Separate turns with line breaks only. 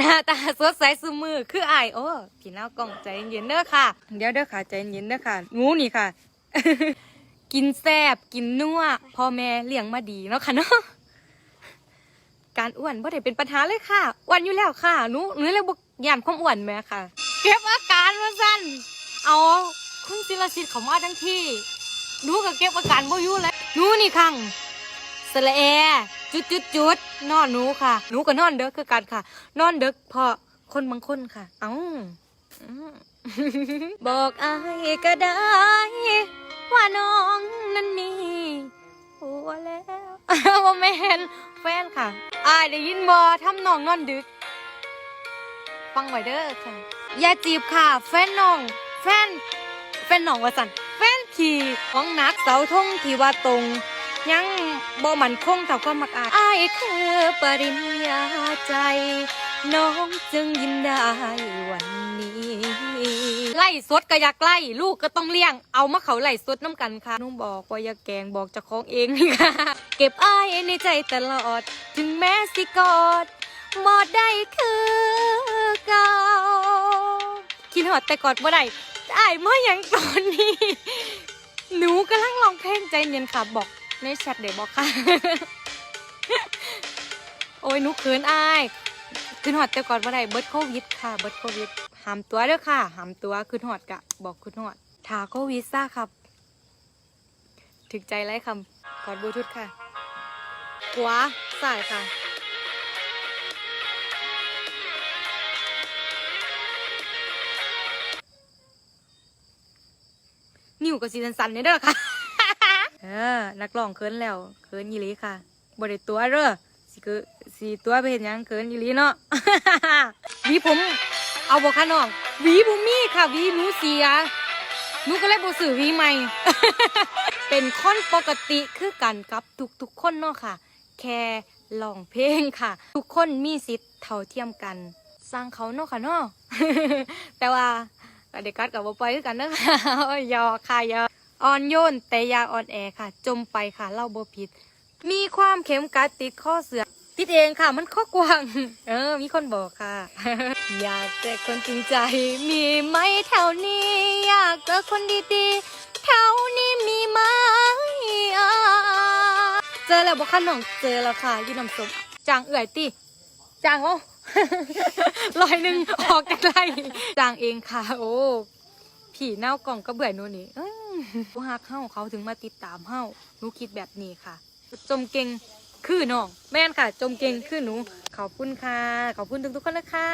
หน้าตาสดใสสมือคืออายโอ้พี่น้าวกล่องใจเย็นเด้อค่ะ เดี๋ยวเด้อค่ะใจเย็นเด้อค่ะงูนี่ค่ะ กินแซบกินนัวพ่อแม่เลี้ยงมาดีเนาะค่ะเนาะการอ้วนบ่ได้เป็นปัญหาเลยค่ะอ้วนอยู่แล้วค่ะหนูหนูเลยบ่ย่านความอ้วนแม่ค่ะเก็บอาการมาสั้นเอาคุณศิลสิทธิ์เขามาทั้งที่หนูก็เก็บอาการบ่อยู่แล้วหนูนี่คังสละแอ จุดจุดจุดนอนหนูค่ะ หนูก็นอนเด็กคือกันค่ะ นอนเด็กเพราะคนบางคนค่ะ เอ้าอืมบอกอายก็ได้ ว่าน้องนั้นมีผัวแล้วว่าแม่นแฟนค่ะอายได้ยินบอทำน้องนอนดึก ฟังไว้เด้อค่ะ อย่าจีบค่ะ แฟนน้อง แฟน แฟนน้องว่าสันแฟนขี่ของนักเสาธงที่ว่าตรง ยังบ่มันคงเท่าความมักอายอายคือปริญญาใจ น้องจึงยินได้วันนี้ ไล่สดก็อยากไล่ลูกก็ต้องเลี้ยง เอามาเขาไล่สดน้ำกันค่ะ นุ่งบอกว่าอย่าแกล้งบอกเจะของเองนี่ค่ะ เก็บอายในใจตลอด ถึงแม้สิกอดบอดได้คือเก่าคิดหอดแต่กอดบ่ได้ได้เมื่ออย่างตอนนี้ หนูกำลังร้องเพลงใจเย็นค่ะบอก ในแชทเดี๋ยวบอกค่ะ โอ้ยนูเขินอายขึ้นหอดแต่ก่อนว่าไรเบิร์ดโควิดค่ะเบิร์ดโควิดหามตัวเด้อค่ะหามตัวขึ้นหอดกะ บอกขึ้นหอดถาโควิดซ่าครับ ถึกใจไรคำกอดบลูทูธค่ะขวาซ้ายค่ะนิ้วกับสีสันๆเนี่ยเด้อค่ะ นักร้องเคินแล้วเคินยีหลีค่ะบริตัวเด้อสิคือสีตัวไปเห็นยังเคินยีหลีเนาะวีผม เอาบอกค่ะน้องวีผมมีค่ะวีหนูเสียหนูก็เลยบ่ซื้อวีใหม่ เป็นคนปกติคือกันกับทุกๆคนเนาะค่ะ แค่ร้องเพลงค่ะ ทุกคนมีสิทธิ์เท่าเทียมกัน สร้างเขาเนาะค่ะเนาะแต่ว่าเด็กกัดกับบ่ปล่อยคือกันเนาะค่ะยอค่ะยอ อ่อนโยนแต่ยาอ่อนแอค่ะ จมไปค่ะเล่าบ่ผิด มีความเข็มกัดติดข้อเสือติดเองค่ะ มันข้อกวาง เออ มีคนบอกค่ะ อยากเจอคนจริงใจ มีไหมแถวนี้ อยากเจอคนดีๆ แถวนี้มีไหมอ่าเจอแล้วบอกค่ะน้องเจอแล้วค่ะอยูน้ำสมจางเอื่อยติจางโอ้ลอยหนึ่งออกกันไล่จางเองค่ะ โอ้ผีเน่ากล่องก็เบื่อนูนี่ เอ้ยผู้ฮักเฮาเขาถึงมาติดตามเฮาหนูคิดแบบนี้ค่ะ จมเก่งคือน้อง แม่นค่ะ จมเก่งคือหนู ขอบคุณค่ะ ขอบคุณทุกๆคนนะคะ